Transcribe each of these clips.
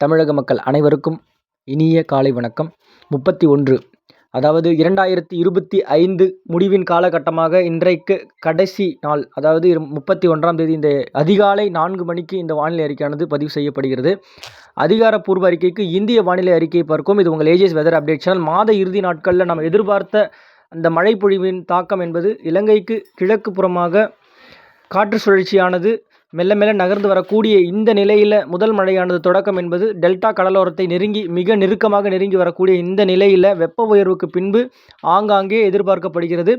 தமிழக மக்கள் அனைவருக்கும் இனிய காலை வணக்கம். முப்பத்தி ஒன்று அதாவது இரண்டாயிரத்தி இருபத்தி ஐந்து முடிவின் காலகட்டமாக இன்றைக்கு கடைசி நாள் அதாவது இரு முப்பத்தி ஒன்றாம் தேதி இந்த அதிகாலை நான்கு மணிக்கு இந்த வானிலை அறிக்கையானது பதிவு செய்யப்படுகிறது. அதிகாரப்பூர்வ அறிக்கைக்கு இந்திய வானிலை அறிக்கையை பார்க்கும். இது உங்கள் ஏஜிஎஸ் வெதர் அப்டேட் சேனல் மாத இறுதி நாட்களில் நம்ம எதிர்பார்த்த அந்த மழை பொழிவின் தாக்கம் என்பது இலங்கைக்கு கிழக்கு புறமாக காற்று சுழற்சியானது மெல்ல மெல்ல நகர்ந்து வரக்கூடிய இந்த நிலையில் முதல் மழையானது தொடக்கம் என்பது டெல்டா கடலோரத்தை நெருங்கி மிக நெருக்கமாக நெருங்கி வரக்கூடிய இந்த நிலையில் வெப்ப உயர்வுக்கு பின்பு ஆங்காங்கே எதிர்பார்க்கப்படுகிறது.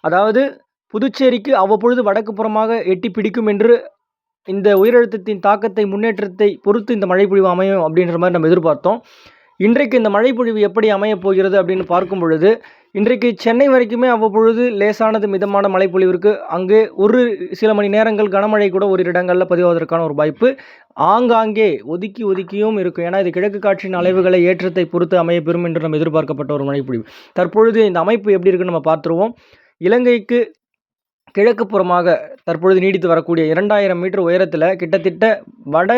அதாவது புதுச்சேரிக்கு அவ்வப்பொழுது வடக்கு புறமாக எட்டி பிடிக்கும் என்று இந்த உயரழுத்தத்தின் தாக்கத்தை முன்னேற்றத்தை பொறுத்து இந்த மழை பொழிவு அமையும் அப்படின்ற மாதிரி நம்ம எதிர்பார்த்தோம். இன்றைக்கு இந்த மழை பொழிவு எப்படி அமையப் போகிறது அப்படின்னு பார்க்கும் பொழுது இன்றைக்கு சென்னை வரைக்குமே அவ்வப்பொழுது லேசானது மிதமான மழை பொழிவிற்கு அங்கே ஒரு சில மணி நேரங்கள் கனமழை கூட ஒரு இடங்களில் பதிவாவதற்கான ஒரு வாய்ப்பு. ஆங்காங்கே ஒதுக்கி ஒதுக்கியும் இருக்கும். ஏன்னா இது கிழக்கு காற்றின் அலைவுகளை ஏற்றத்தை பொறுத்து அமையப்பெறும் என்று நம்ம எதிர்பார்க்கப்பட்ட ஒரு மழைப்பொழிவு. தற்பொழுது இந்த அமைப்பு எப்படி இருக்குன்னு நம்ம பார்த்துருவோம். இலங்கைக்கு கிழக்கு புறமாக தற்பொழுது நீடித்து வரக்கூடிய இரண்டாயிரம் மீட்டர் உயரத்தில் கிட்டத்தட்ட வட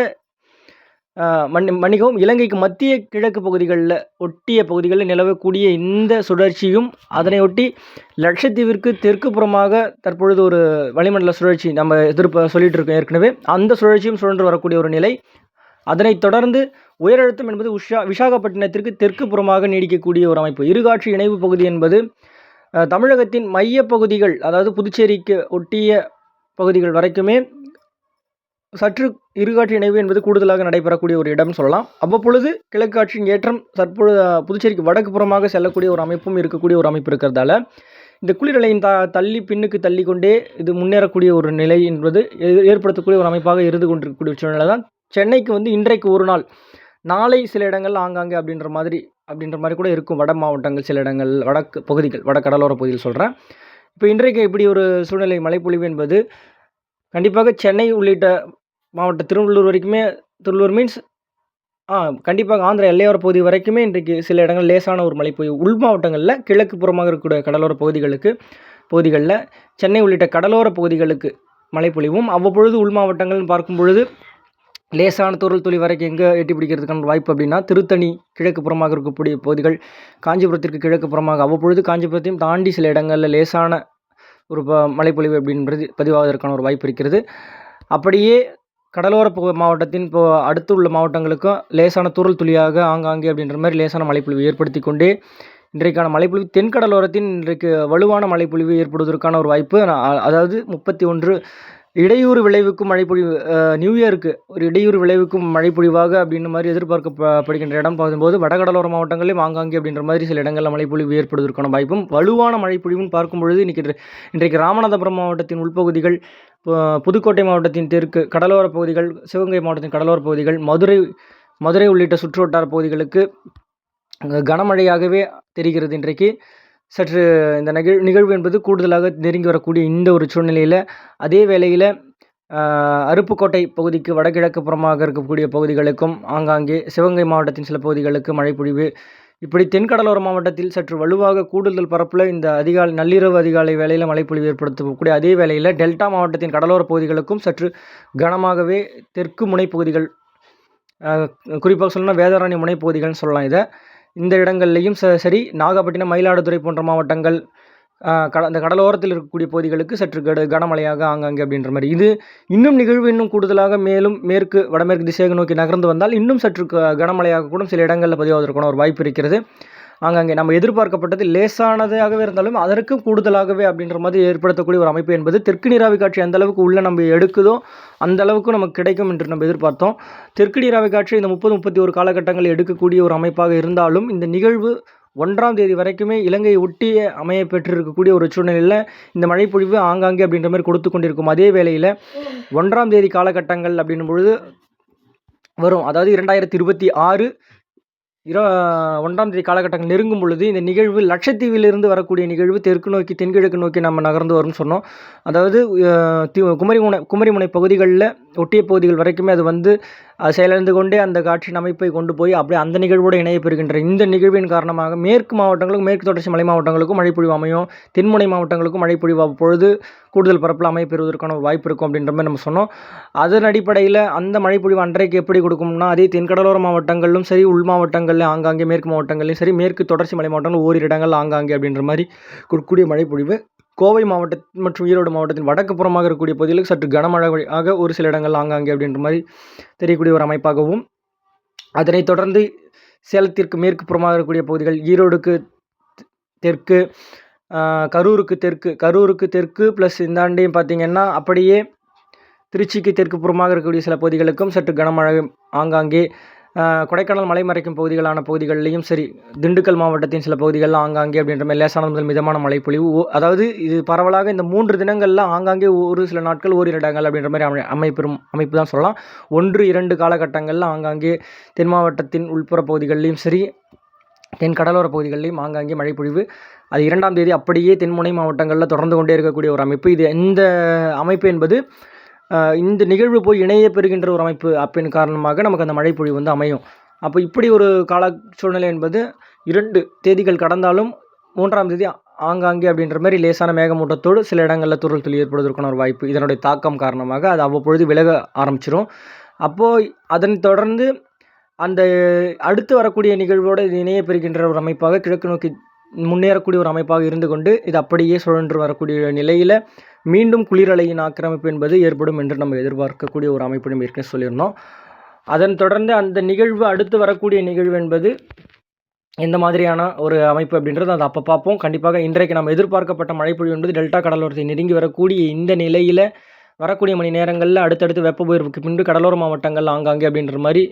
மன் மன்னிக்கவும் இலங்கைக்கு மத்திய கிழக்கு பகுதிகளில் ஒட்டிய பகுதிகளில் நிலவக்கூடிய இந்த சுழற்சியும் அதனையொட்டி லட்சத்தீவிற்கு தெற்கு புறமாக தற்பொழுது ஒரு வளிமண்டல சுழற்சி நம்ம எதிர்ப்பு சொல்லிட்டு இருக்கோம் ஏற்கனவே. அந்த சுழற்சியும் சுழன்று வரக்கூடிய ஒரு நிலை. அதனைத் தொடர்ந்து உயரழுத்தம் என்பது உஷா விசாகப்பட்டினத்திற்கு தெற்கு புறமாக நீடிக்கக்கூடிய ஒரு அமைப்பு. இருகாட்சி இணைவு பகுதி என்பது தமிழகத்தின் மைய பகுதிகள் அதாவது புதுச்சேரிக்கு ஒட்டிய பகுதிகள் வரைக்குமே சற்று இருகாட்சி இணைவு என்பது கூடுதலாக நடைபெறக்கூடிய ஒரு இடம் சொல்லலாம். அவ்வப்பொழுது ஆற்றின் ஏற்றம் தற்பொழுது புதுச்சேரிக்கு வடக்கு புறமாக செல்லக்கூடிய ஒரு அமைப்பும் இருக்கக்கூடிய ஒரு அமைப்பு இருக்கிறதால இந்த குளிரலையின் த தள்ளி பின்னுக்கு தள்ளி கொண்டே இது முன்னேறக்கூடிய ஒரு நிலை என்பது ஏற்படுத்தக்கூடிய ஒரு அமைப்பாக இருந்து கொண்டிருக்கக்கூடிய சூழ்நிலை தான். சென்னைக்கு வந்து இன்றைக்கு ஒரு நாள் நாளை சில இடங்கள் ஆங்காங்கே அப்படின்ற மாதிரி அப்படின்ற மாதிரி கூட இருக்கும். வட மாவட்டங்கள் சில இடங்கள் வடக்கு பகுதிகள் வட கடலோர பகுதியில் சொல்கிறேன் இப்போ இன்றைக்கு இப்படி ஒரு சூழ்நிலை மழைப்பொழிவு என்பது கண்டிப்பாக சென்னை உள்ளிட்ட மாவட்ட திருவள்ளூர் வரைக்குமே திருவள்ளூர் மீன்ஸ் ஆ கண்டிப்பாக ஆந்திர எல்லையோர பகுதி வரைக்குமே இன்றைக்கு சில இடங்கள் லேசான ஒரு மழை பொழிவு உள் மாவட்டங்களில் கிழக்கு புறமாக இருக்கக்கூடிய கடலோர பகுதிகளுக்கு பகுதிகளில் சென்னை உள்ளிட்ட கடலோர பகுதிகளுக்கு மழை பொழிவும். அவ்வப்பொழுது உள் மாவட்டங்கள்னு பார்க்கும் பொழுது லேசான தூரல் துளி வரைக்கும் எங்கே எட்டி பிடிக்கிறதுக்கான வாய்ப்பு அப்படின்னா திருத்தணி கிழக்கு புறமாக இருக்கக்கூடிய பகுதிகள் காஞ்சிபுரத்திற்கு கிழக்கு புறமாக அவ்வப்பொழுது காஞ்சிபுரத்தையும் தாண்டி சில இடங்களில் லேசான ஒரு ப மழைப்பொழிவு அப்படின்றது பதிவாவதற்கான ஒரு வாய்ப்பு இருக்கிறது. அப்படியே கடலோர மாவட்டத்தின் இப்போ அடுத்து உள்ள மாவட்டங்களுக்கும் லேசான தூரல் துளியாக ஆங்காங்கே அப்படின்ற மாதிரி லேசான மழைப்பொழிவு ஏற்படுத்தி கொண்டே இன்றைக்கான மழைப்பொழிவு தென்கடலோரத்தின் இன்றைக்கு வலுவான மழைப்பொழிவு ஏற்படுவதற்கான ஒரு வாய்ப்பு அதாவது முப்பத்தி ஒன்று இடையூறு விளைவுக்கும் மழைப்பொழிவு நியூ இயருக்கு ஒரு இடையூறு விளைவுக்கும் மழைப்பொழிவாக அப்படின்ற மாதிரி எதிர்பார்க்கப்படுகின்ற இடம் பார்க்கும்போது வடகடலோர மாவட்டங்களிலும் ஆங்காங்கே அப்படின்ற மாதிரி சில இடங்களில் மழைப்பொழிவு ஏற்படுவதற்கான வாய்ப்பும் வலுவான மழைப்பொழிவும் பார்க்கும் பொழுது இன்றைக்கி இன்றைக்கு ராமநாதபுரம் மாவட்டத்தின் உள்பகுதிகள் புதுக்கோட்டை மாவட்டத்தின் தெற்கு கடலோர பகுதிகள் சிவகங்கை மாவட்டத்தின் கடலோர பகுதிகள் மதுரை மதுரை உள்ளிட்ட சுற்று வட்டார பகுதிகளுக்கு கனமழையாகவே தெரிகிறது இன்றைக்கு. சற்று இந்த நிகழ் நிகழ்வு என்பது கூடுதலாக நெருங்கி வரக்கூடிய இந்த ஒரு சூழ்நிலையில் அதே வேளையில் அருப்புக்கோட்டை பகுதிக்கு வடகிழக்கு புறமாக இருக்கக்கூடிய பகுதிகளுக்கும் ஆங்காங்கே சிவகங்கை மாவட்டத்தின் சில பகுதிகளுக்கு மழை பொழிவு. இப்படி தென்கடலோர மாவட்டத்தில் சற்று வலுவாக கூடுதல் பரப்பில் இந்த அதிகாலை நள்ளிரவு அதிகாலை வேளையில் மழைப்பொழிவு ஏற்படுத்தக்கூடிய அதே வேளையில் டெல்டா மாவட்டத்தின் கடலோர பகுதிகளுக்கும் சற்று கனமாகவே தெற்கு முனைப்பகுதிகள் குறிப்பாக சொல்லணும்னா வேதாரண்ய முனைப்பகுதிகள்னு சொல்லலாம் இதை. இந்த இடங்கள்லையும் ச சரி நாகப்பட்டினம் மயிலாடுதுறை போன்ற மாவட்டங்கள் கட அந்த கடலோரத்தில் இருக்கக்கூடிய பகுதிகளுக்கு சற்று கடு கனமழையாக ஆங்காங்கே அப்படின்ற மாதிரி. இது இன்னும் நிகழ்வு இன்னும் கூடுதலாக மேலும் மேற்கு வடமேற்கு திசையாக நோக்கி நகர்ந்து வந்தால் இன்னும் சற்று கனமழையாக கூட சில இடங்களில் பதிவாவதற்கான ஒரு வாய்ப்பு இருக்கிறது. ஆங்காங்கே நம்ம எதிர்பார்க்கப்பட்டது லேசானதாகவே இருந்தாலும் அதற்கும் கூடுதலாகவே அப்படின்ற மாதிரி ஏற்படுத்தக்கூடிய ஒரு அமைப்பு என்பது தெற்கு நீராவி காட்சி எந்த அளவுக்கு உள்ளே நம்ம எடுக்குதோ அந்த அளவுக்கு நமக்கு கிடைக்கும் என்று நம்ம எதிர்பார்த்தோம். தெற்கு நீராவி காட்சி இந்த முப்பது முப்பத்தி ஒரு காலகட்டங்களில் எடுக்கக்கூடிய ஒரு அமைப்பாக இருந்தாலும் இந்த நிகழ்வு ஒன்றாம் தேதி வரைக்குமே இலங்கையை ஒட்டிய அமைய பெற்றிருக்கக்கூடிய ஒரு சூழ்நிலையில் இந்த மழைப்பொழிவு ஆங்காங்கே அப்படின்ற மாதிரி கொடுத்து கொண்டிருக்கும். அதே வேளையில் ஒன்றாம் தேதி காலகட்டங்கள் அப்படின்னும் பொழுது வரும். அதாவது இரண்டாயிரத்தி இருபத்தி ஆறு இர ஒன்றாம் தேதி காலகட்டங்கள் நெருங்கும் பொழுது இந்த நிகழ்வு லட்சத்தீவிலிருந்து வரக்கூடிய நிகழ்வு தெற்கு நோக்கி தென்கிழக்கு நோக்கி நம்ம நகர்ந்து வரும்னு சொன்னோம். அதாவது குமரிமுனை குமரிமுனை பகுதிகளில் ஒட்டிய பகுதிகள் வரைக்குமே அது வந்து செயலிழந்து கொண்டே அந்த காட்சியின் அமைப்பை கொண்டு போய் அப்படியே அந்த நிகழ்வோடு இணையப்பெறுகின்ற இந்த நிகழ்வின் காரணமாக மேற்கு மாவட்டங்களுக்கும் மேற்கு தொடர்ச்சி மலை மாவட்டங்களுக்கும் மழைப்பொழிவு அமையும். தென்முனை மாவட்டங்களுக்கும் மழைப்பொழிவு அப்பொழுது கூடுதல் பரப்பில் அமைப்பெறுவதற்கான ஒரு வாய்ப்பு இருக்கும் அப்படின்ற மாதிரி நம்ம சொன்னோம். அதன் அடிப்படையில் அந்த மழைப்பொழிவு அன்றைக்கு எப்படி கொடுக்கும்னா அதே தென்கடலோர மாவட்டங்களிலும் சரி உள் மாவட்டங்களில் ஆங்காங்கே மேற்கு மாவட்டங்களிலும் சரி மேற்கு தொடர்ச்சி மலை மாவட்டங்கள் ஓரிரு இடங்கள் ஆங்காங்கே அப்படின்ற மாதிரி கொடுக்கக்கூடிய மழைப்பொழிவு கோவை மாவட்ட மற்றும் ஈரோடு மாவட்டத்தின் வடக்கு புறமாக இருக்கக்கூடிய பகுதிகளுக்கு சற்று கனமழையாக ஒரு சில இடங்கள் ஆங்காங்கே அப்படின்ற மாதிரி தெரியக்கூடிய ஒரு அமைப்பாகவும் அதனைத் தொடர்ந்து சேலத்திற்கு மேற்கு புறமாக இருக்கக்கூடிய பகுதிகள் ஈரோடுக்கு தெற்கு கரூருக்கு தெற்கு கரூருக்கு தெற்கு ப்ளஸ் இந்தாண்டையும் பார்த்திங்கன்னா அப்படியே திருச்சிக்கு தெற்கு புறமாக இருக்கக்கூடிய சில பகுதிகளுக்கும் சற்று கனமழை ஆங்காங்கே கொடைக்கானல் மலை மறைக்கும் பகுதிகளான பகுதிகளிலையும் சரி திண்டுக்கல் மாவட்டத்தின் சில பகுதிகளில் ஆங்காங்கே அப்படின்ற மாதிரி லேசான முதல் மிதமான மழைப்பொழிவு. அதாவது இது பரவலாக இந்த மூன்று தினங்களில் ஆங்காங்கே ஒரு சில நாட்கள் ஓரிரு இடங்கள் அப்படின்ற மாதிரி அமை அமைப்பெறும் அமைப்பு தான் சொல்லலாம். ஒன்று இரண்டு காலகட்டங்களில் ஆங்காங்கே தென் மாவட்டத்தின் உள்புற பகுதிகளிலையும் சரி தென் கடலோர பகுதிகளிலையும் ஆங்காங்கே மழைப்பொழிவு. அது இரண்டாம் தேதி அப்படியே தென்முனை மாவட்டங்களில் தொடர்ந்து கொண்டே இருக்கக்கூடிய ஒரு அமைப்பு. இது இந்த அமைப்பு என்பது இந்த நிகழ்வு போய் இணைய பெறுகின்ற ஒரு அமைப்பு அப்பின் காரணமாக நமக்கு அந்த மழைப்பொழிவு வந்து அமையும். அப்போ இப்படி ஒரு கால சூழ்நிலை என்பது இரண்டு தேதிகள் கடந்தாலும் மூன்றாம் தேதி ஆங்காங்கே அப்படின்ற மாதிரி லேசான மேகமூட்டத்தோடு சில இடங்களில் துருள் துளி ஏற்படுவதற்கான ஒரு வாய்ப்பு. இதனுடைய தாக்கம் காரணமாக அது அவ்வப்பொழுது விலக ஆரம்பிச்சிடும் அப்போது அதன் தொடர்ந்து அந்த அடுத்து வரக்கூடிய நிகழ்வோடு இணைய பெறுகின்ற ஒரு அமைப்பாக கிழக்கு நோக்கி முன்னேறக்கூடிய ஒரு அமைப்பாக இருந்து கொண்டு இது அப்படியே சுழன்று வரக்கூடிய நிலையில் மீண்டும் குளிரலையின் ஆக்கிரமிப்பு என்பது ஏற்படும் என்று நம்ம எதிர்பார்க்கக்கூடிய ஒரு அமைப்பு நம்ம ஏற்கனவே சொல்லியிருந்தோம். அதன் தொடர்ந்து அந்த நிகழ்வு அடுத்து வரக்கூடிய நிகழ்வு என்பது எந்த மாதிரியான ஒரு அமைப்பு அப்படின்றது அதை அப்போ பார்ப்போம். கண்டிப்பாக இன்றைக்கு நம்ம எதிர்பார்க்கப்பட்ட மழைப்பொழிவு என்பது டெல்டா கடலோரத்தை நெருங்கி வரக்கூடிய இந்த நிலையில் வரக்கூடிய மணி நேரங்களில் அடுத்தடுத்து வெப்ப உயர்வுக்கு பின்பு கடலோர மாவட்டங்கள் ஆங்காங்கே அப்படின்ற மாதிரி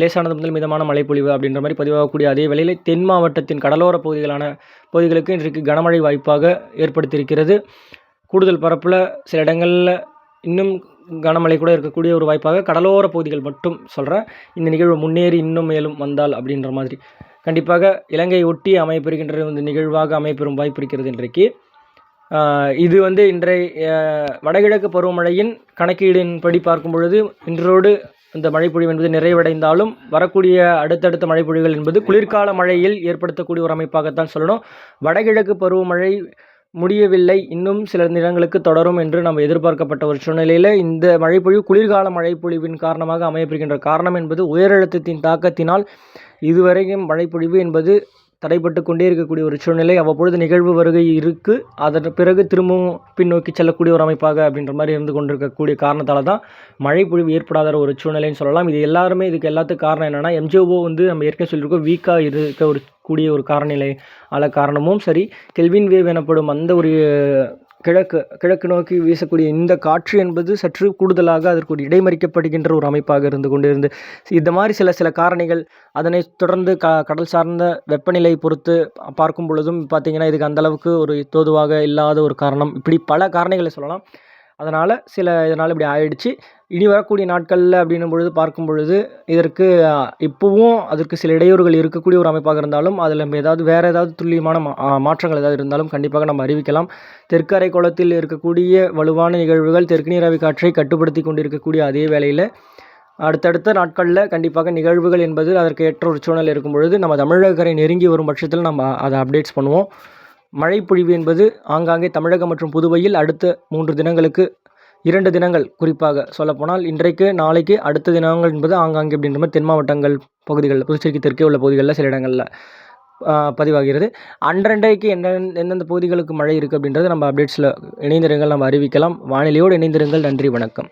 லேசானது முதல் மிதமான மழைப்பொழிவு அப்படின்ற மாதிரி பதிவாகக்கூடிய அதே வேளையில் தென் மாவட்டத்தின் கடலோர பகுதிகளான பகுதிகளுக்கு இன்றைக்கு கனமழை வாய்ப்பாக ஏற்படுத்தியிருக்கிறது. கூடுதல் பரப்பில் சில இடங்களில் இன்னும் கனமழை கூட இருக்கக்கூடிய ஒரு வாய்ப்பாக கடலோர பகுதிகள் மட்டும் சொல்கிறேன் இந்த நிகழ்வு முன்னேறி இன்னும் மேலும் வந்தால் அப்படின்ற மாதிரி. கண்டிப்பாக இலங்கையை ஒட்டி அமைப்பிருக்கின்ற இந்த நிகழ்வாக அமைப்பெறும் வாய்ப்பு இருக்கிறது இன்றைக்கு. இது வந்து இன்றைய வடகிழக்கு பருவமழையின் கணக்கீடின்படி பார்க்கும் பொழுது இன்றோடு இந்த மழைப்பொழிவு என்பது நிறைவடைந்தாலும் வரக்கூடிய அடுத்தடுத்த மழைப்பொழிவுகள் என்பது குளிர்கால மழையில் ஏற்படுத்தக்கூடிய ஒரு அமைப்பாகத்தான் சொல்லணும். வடகிழக்கு பருவமழை முடியவில்லை. இன்னும் சில நிலங்களுக்கு தொடரும் என்று நம்ம எதிர்பார்க்கப்பட்ட ஒரு சூழ்நிலையில் இந்த மழைப்பொழிவு குளிர்கால மழைப்பொழிவின் காரணமாக அமையப்படுகின்ற காரணம் என்பது உயரழுத்தத்தின் தாக்கத்தினால் இதுவரையும் மழைப்பொழிவு என்பது தடைப்பட்டு கொண்டே இருக்கக்கூடிய ஒரு சூழ்நிலை அவ்வப்பொழுது நிகழ்வு வருகை இருக்குது அதன் பிறகு திரும்பவும் பின்னோக்கி செல்லக்கூடிய ஒரு அமைப்பாக அப்படின்ற மாதிரி இருந்து கொண்டிருக்கக்கூடிய காரணத்தால் தான் மழை பொழிவு ஏற்படாத ஒரு சூழ்நிலைன்னு சொல்லலாம். இது எல்லாருமே இதுக்கு எல்லாத்துக்கும் காரணம் என்னென்னா எம்ஜிஓ வந்து நம்ம ஏற்கனவே சொல்லியிருக்கோம் வீக்காக இருக்க ஒரு கூடிய ஒரு காரநிலை அல காரணமும் சரி கெல்வின் வேவ் எனப்படும் அந்த ஒரு கிழக்கு கிழக்கு நோக்கி வீசக்கூடிய இந்த காற்று என்பது சற்று கூடுதலாக அதற்கு ஒரு இடைமறிக்கப்படுகின்ற ஒரு அமைப்பாக இருந்து கொண்டிருந்து இந்த மாதிரி சில சில காரணிகள் அதனை தொடர்ந்து க கடல் சார்ந்த வெப்பநிலை பொறுத்து பார்க்கும் பொழுதும் பார்த்திங்கன்னா இதுக்கு அந்தளவுக்கு ஒரு தோதுவாக இல்லாத ஒரு காரணம். இப்படி பல காரணிகளை சொல்லலாம். அதனால் சில இதனால் இப்படி ஆயிடுச்சு. இனி வரக்கூடிய நாட்களில் அப்படின்னும் பொழுது பார்க்கும் பொழுது இதற்கு இப்போவும் அதற்கு சில இடையூறுகள் இருக்கக்கூடிய ஒரு அமைப்பாக இருந்தாலும் அதில் நம்ம ஏதாவது வேறு ஏதாவது துல்லியமான மா மாற்றங்கள் ஏதாவது இருந்தாலும் கண்டிப்பாக நம்ம அறிவிக்கலாம். தெற்கரை குளத்தில் இருக்கக்கூடிய வலுவான நிகழ்வுகள் தெற்கு நீராவி காற்றை கட்டுப்படுத்தி கொண்டிருக்கக்கூடிய அதே வேளையில் அடுத்தடுத்த நாட்களில் கண்டிப்பாக நிகழ்வுகள் என்பது அதற்கு ஏற்ற ஒரு சூழல் இருக்கும் பொழுது நம்ம தமிழகரை நெருங்கி வரும் பட்சத்தில் நம்ம அதை அப்டேட்ஸ் பண்ணுவோம். மழைப்பொழிவு என்பது ஆங்காங்கே தமிழகம் மற்றும் புதுவையில் அடுத்த மூன்று தினங்களுக்கு இரண்டு தினங்கள் குறிப்பாக சொல்லப்போனால் இன்றைக்கு நாளைக்கு அடுத்த தினங்கள் என்பது ஆங்காங்கே அப்படின்ற மாதிரி தென் மாவட்டங்கள் பகுதிகளில் புதுச்சேரிக்கு தெற்கே உள்ள பகுதிகளில் சில இடங்களில் பதிவாகிறது. அன்றன்றைக்கு என்ன எந்தெந்த பகுதிகளுக்கு மழை இருக்குது அப்படின்றத நம்ம அப்டேட்ஸில் இணைந்திருங்கள் நம்ம அறிவிக்கலாம். வானிலையோடு இணைந்திருங்கள். நன்றி வணக்கம்.